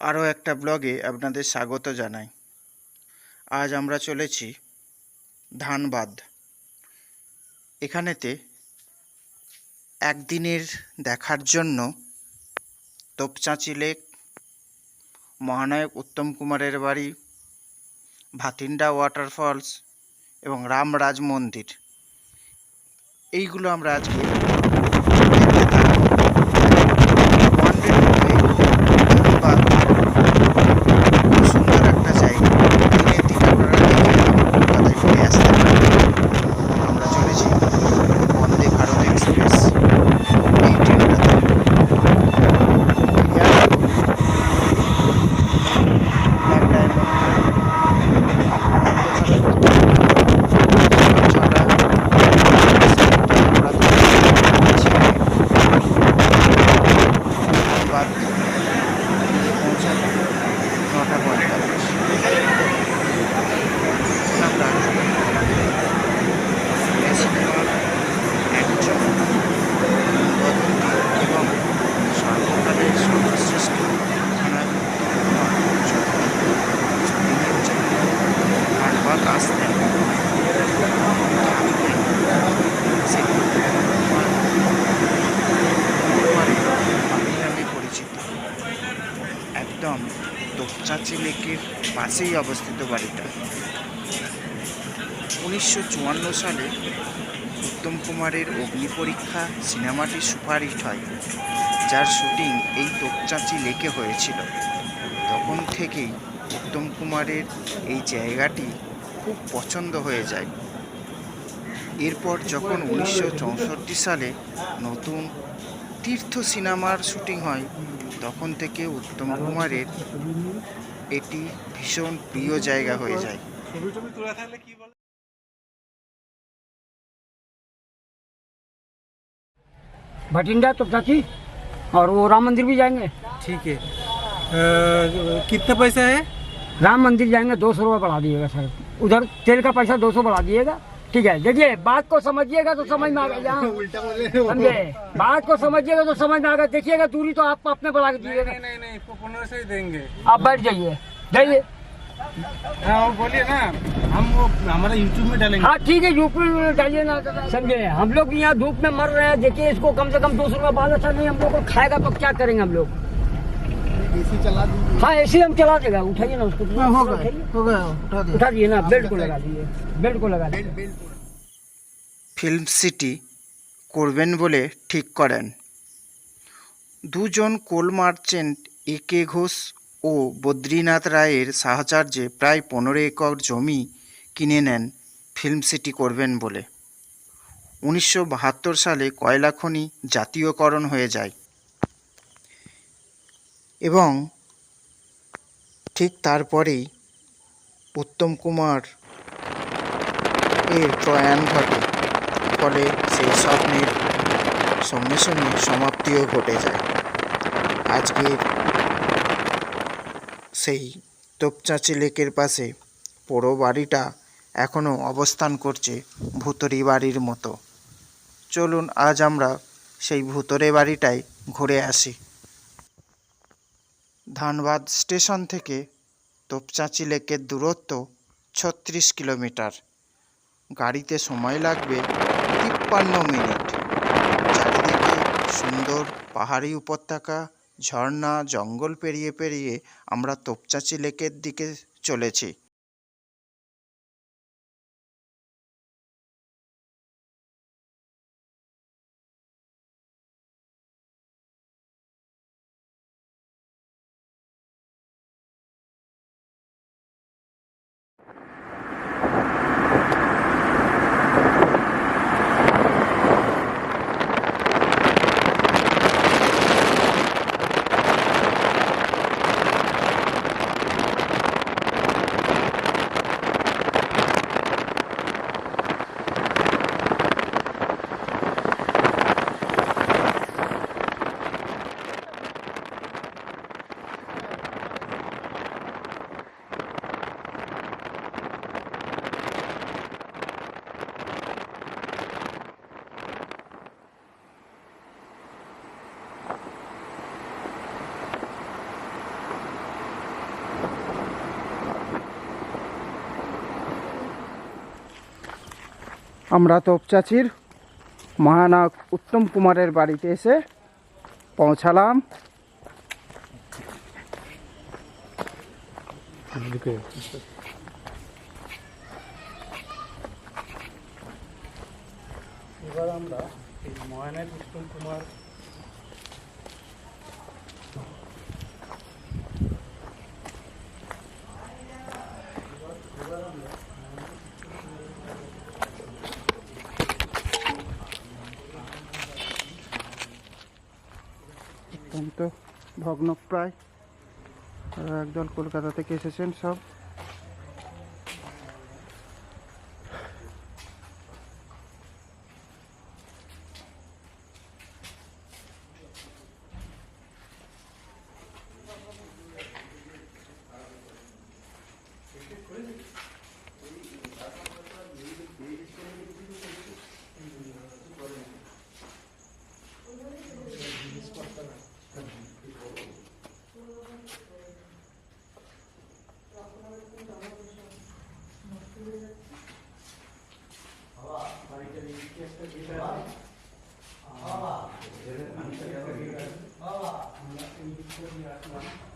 আরও একটা ব্লগে আপনাদের স্বাগত জানাই। আজ আমরা চলেছি ধানবাদ। এখানেতে একদিনের দেখার জন্য তোপচাঁচি লেক, মহানায়ক উত্তম কুমারের বাড়ি, ভাতিন্ডা ওয়াটারফলস এবং রামরাজ মন্দির। এইগুলো আমরা আজকে একদম তোপচাঁচি লেকের পাশেই অবস্থিত বাড়িটা। উনিশশো চুয়ান্ন সালে উত্তম কুমারের অগ্নি পরীক্ষা সিনেমাটি সুপারহিট হয়, যার শুটিং এই তোপচাঁচি লেকে হয়েছিল। তখন থেকেই উত্তম কুমারের এই জায়গাটি খুব পছন্দ হয়ে যায়। এরপর যখন উনিশশো চৌষট্টি সালে নতুন তীর্থ সিনেমার শুটিং হয় তখন থেকে উত্তম কুমারের এটি ভীষণ প্রিয় জায়গা হয়ে যায় ছবি টবি তোলা থাকলে কি বলে भटिंडा तो चाची और वो राम मंदिर भी जाएंगे ठीक है अ, कितना पैसा है राम मंदिर जाएंगे दो सौ रुपये बढ़ा दिएगा सर उधर तेल का पैसा दो सौ बढ़ा दिएगा ठीक है देखिए बात को समझिएगा तो समझ में आ गया। यहाँ समझे? बात को समझिएगा तो समझ में आ गया। देखिएगा दूरी तो आप अपने बढ़ा के नहीं दिएगा नहीं नहीं नहीं पंद्रह से ही देंगे। आप बैठ जाइए। जाइए। हाँ बोलिए ना हम वो हमारा यूट्यूब में डालेंगे। हाँ ठीक है यूट्यूब में डालिए ना। समझे? हम लोग यहाँ धूप में मर रहे हैं। देखिए इसको कम से कम दो सौ रुपये बाद अच्छा नहीं हम लोग को खाएगा तो क्या करेंगे हम लोग? एसी चला दीजिए हाँ ऐसे हम चला देगा उठाइए ना उसको हो गया उठाइए। हो गया उठा दिया उठा दिए ना बेल्ट को लगा दिए बेल्ट को लगा दिए ফিল্ম সিটি করবেন বলে ঠিক করেন দুজন coal merchant A K Ghosh ও বদ্রীনাথ রায়ের সাহচর্যে প্রায় পনেরো একর জমি কিনে নেন ফিল্ম সিটি করবেন বলে উনিশশো বাহাত্তর সালে কয়লা খনি জাতীয়করণ হয়ে যায় এবং ঠিক তারপরেই উত্তম কুমার এর প্রয়াণ ঘটে। ফলে সেই স্বপ্নের সঙ্গে সঙ্গে সমাপ্তিও ঘটে যায়। আজকের সেই তোপচাঁচি লেকের পাশে পোড়ো বাড়িটা এখনও অবস্থান করছে ভুতরি বাড়ির মতো। চলুন আজ আমরা সেই ভুতরে বাড়িটাই ঘুরে আসি। ধানবাদ স্টেশন থেকে তোপচাঁচি লেকের দূরত্ব ছত্রিশ কিলোমিটার। গাড়িতে সময় লাগবে তিপ্পান্ন মিনিট। চারিদিকে সুন্দর পাহাড়ি উপত্যকা, ঝর্ণা, জঙ্গল পেরিয়ে পেরিয়ে আমরা তোপচাঁচি লেকের দিকে চলেছি। আমরা তোপচাচির মহানায়ক উত্তম কুমারের বাড়িতে এসে পৌঁছালাম। এবার আমরা এই মহানায়ক উত্তম কুমার অত্যন্ত ভগ্নপ্রায় আর একদল কলকাতা থেকে এসেছেন সব। misericordia actual.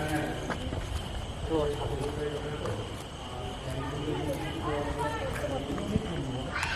Thank you.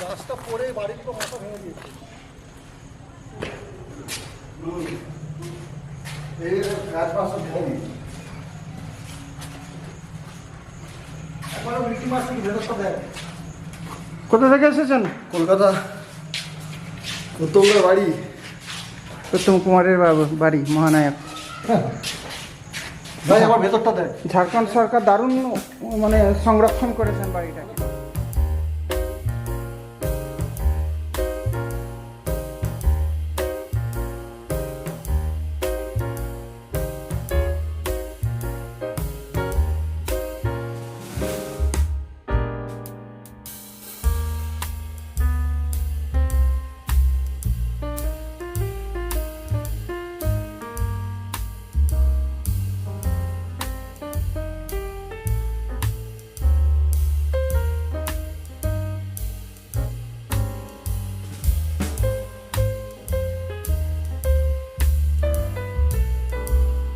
গাছটা পড়ে বাড়ির তো মাথা ভেঙে দিয়েছে। এই গাছ ভেঙে কোথা থেকে এসেছেন? কলকাতা। উত্তমরা বাড়ি। উত্তম কুমারের বাবু- বাড়ি মহানায়ক। ভাই আমার ভেতরটা দেখ। ঝাড়খণ্ড সরকার দারুণ মানে সংরক্ষণ করেছেন বাড়িটাকে।